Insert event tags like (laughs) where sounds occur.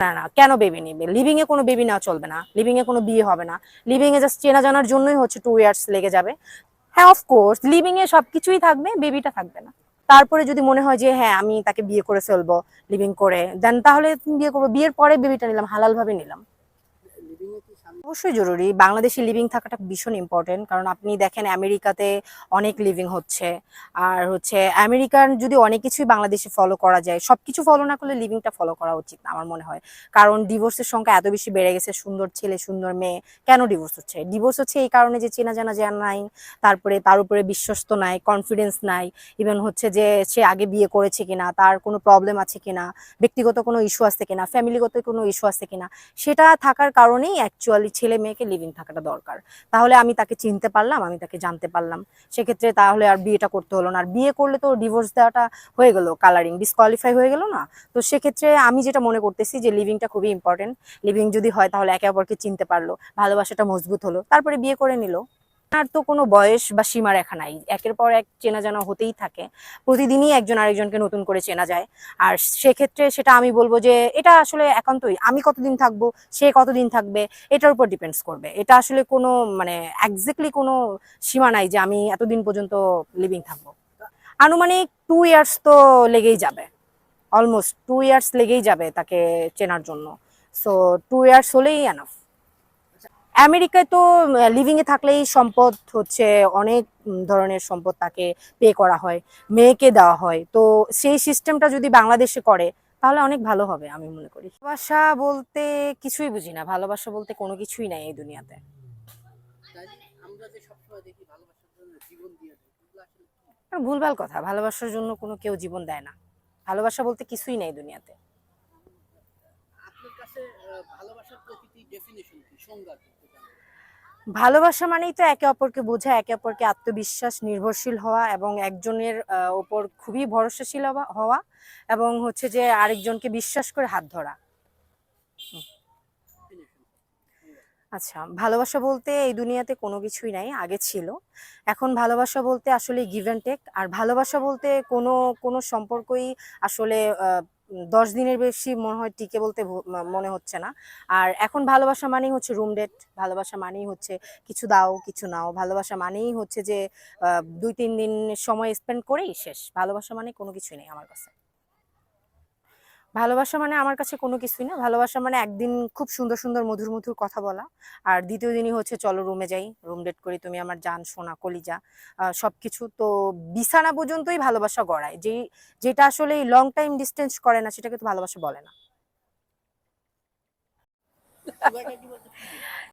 না না, কেন বেবি নিবে? লিভিং এ কোনো বেবি না চলবে না। লিভিং এ কোনো বিয়ে হবে না। লিভিং এ জাস্ট চেনা জানার জন্যই হচ্ছে টু ইয়ার্স লেগে যাবে। হ্যাঁ অফকোর্স লিভিং এ সবকিছুই থাকবে বেবিটা থাকবে না। তারপরে যদি মনে হয় যে হ্যাঁ আমি তাকে বিয়ে করে ফেলব লিভিং করে দেন তাহলে বিয়ে করব। বিয়ের পরে বেবিটা নিলাম, হালাল ভাবে নিলাম। অবশ্যই জরুরি। বাংলাদেশে লিভিং থাকাটা ভীষণ ইম্পর্টেন্ট কারণ আপনি দেখেন আমেরিকাতে অনেক লিভিং হচ্ছে। আর হচ্ছে আমেরিকার যদি অনেক কিছুই বাংলাদেশে ফলো করা যায় সব কিছু ফলো না করলে লিভিংটা ফলো করা উচিত আমার মনে হয়। কারণ ডিভোর্সের সংখ্যা এত বেশি বেড়ে গেছে, সুন্দর ছেলে, সুন্দর মেয়ে, কেন ডিভোর্স হচ্ছে? ডিভোর্স হচ্ছে এই কারণে যে চেনা জানা জানা নাই, তারপরে তার উপরে বিশ্বস্ত নাই কনফিডেন্স নাই ইভেন হচ্ছে যে সে আগে বিয়ে করেছে কিনা, তার কোনো প্রবলেম আছে কিনা, ব্যক্তিগত কোনো ইস্যু আছে কিনা ফ্যামিলিগত কোনো ইস্যু আছে কিনা, সেটা থাকার কারণেই অ্যাকচুয়ালি ছেলে মেয়েকে লিভিং থাকাটা দরকার। তাহলে আমি তাকে চিনতে পারলাম, আমি তাকে জানতে পারলাম। সেক্ষেত্রে তাহলে আর বিয়েটা করতে হলো না। আর বিয়ে করলে তো ডিভোর্স দেওয়াটা হয়ে গেলো কালারিং ডিসকোয়ালিফাই হয়ে গেল না। তো সেক্ষেত্রে আমি যেটা মনে করতেছি যে লিভিংটা খুবই ইম্পর্টেন্ট লিভিং যদি হয় তাহলে একে অপরকে চিনতে পারল, ভালোবাসাটা মজবুত হলো, তারপরে বিয়ে করে নিল। আর তো কোনো বয়স বা সীমা রেখা নাই। একের পর এক চেনা জানা হতেই থাকে। প্রতিদিনই একজন আরেকজনকে নতুন করে চেনা যায়। আর সেক্ষেত্রে সেটা আমি বলব যে, এটা আসলে একান্তই। আমি কতদিন থাকব, সে কতদিন থাকবে, এটার উপর ডিপেন্ডস করবে। এটা আসলে কোনো মানে একজাক্টলি কোনো সীমা নাই যে, আমি এতদিন পর্যন্ত লিভিং থাকব। আনুমানিক টু ইয়ার্স তো লেগেই যাবে। অলমোস্ট টু ইয়ার্স লেগেই যাবে তাকে চেনার জন্য। সো টু ইয়ার্স হলেই এনাফ আমেরিকায় তো লিভিং এ থাকলেই সম্পদ হচ্ছে অনেক ধরনের সম্পদ তাকে পে করা হয় মেয়েকে দেওয়া হয়। তো সেই সিস্টেমটা যদি বাংলাদেশে করে তাহলে অনেক ভালো হবে আমি মনে করি। ভালোবাসা বলতে কিছুই বুঝি না ভালোবাসা বলতে কোনো কিছুই নাই এই দুনিয়াতে। ভুলভাল কথা ভালোবাসার জন্য কোনো কেউ জীবন দেয় না। ভালোবাসা বলতে কিছুই নেই দুনিয়াতে। কাছে ভালোবাসার প্রকৃতি ডেফিনেশন কি? সংজ্ঞা কি? একটু ভালোবাসা মানেই তো একে অপরকে বোঝা একে অপরকে আত্মবিশ্বাস নির্ভরশীল হওয়া এবং একজনের ওপর খুবই ভরসাশীল হওয়া- এবং হচ্ছে যে আরেকজনকে বিশ্বাস করে হাত ধরা। আচ্ছা ভালোবাসা বলতে এই দুনিয়াতে কোনো কিছুই নাই আগে ছিল। এখন ভালোবাসা বলতে আসলে গিভ অ্যান্ড টেক আর ভালোবাসা বলতে কোনো কোনো সম্পর্কই আসলে দশ দিনের বেশি মনে হয় টিকে বলতে মনে হচ্ছে না। আর এখন ভালোবাসা মানেই হচ্ছে রুম ডেট ভালোবাসা মানেই হচ্ছে কিছু দাও, কিছু নাও। ভালোবাসা মানেই হচ্ছে যে দুই, তিন দিন সময় স্পেন্ড করেই শেষ। ভালোবাসা মানে কোনো কিছুই নেই আমার কাছে। ভালোবাসা মানে আমার কাছে কোনো কিছুই না। ভালোবাসা মানে একদিন খুব সুন্দর সুন্দর মধুর মধুর কথা বলা। আর দ্বিতীয় দিনই হচ্ছে চলো রুমে যাই। রুম ডেট করি তুমি আমার জান সোনা কলিজা সব কিছু তো বিছানা পর্যন্তই ভালোবাসা গড়ায়। যেই যেটা আসলে লং টাইম ডিস্টেন্স করে না সেটাকে তো ভালোবাসা বলে না। (laughs)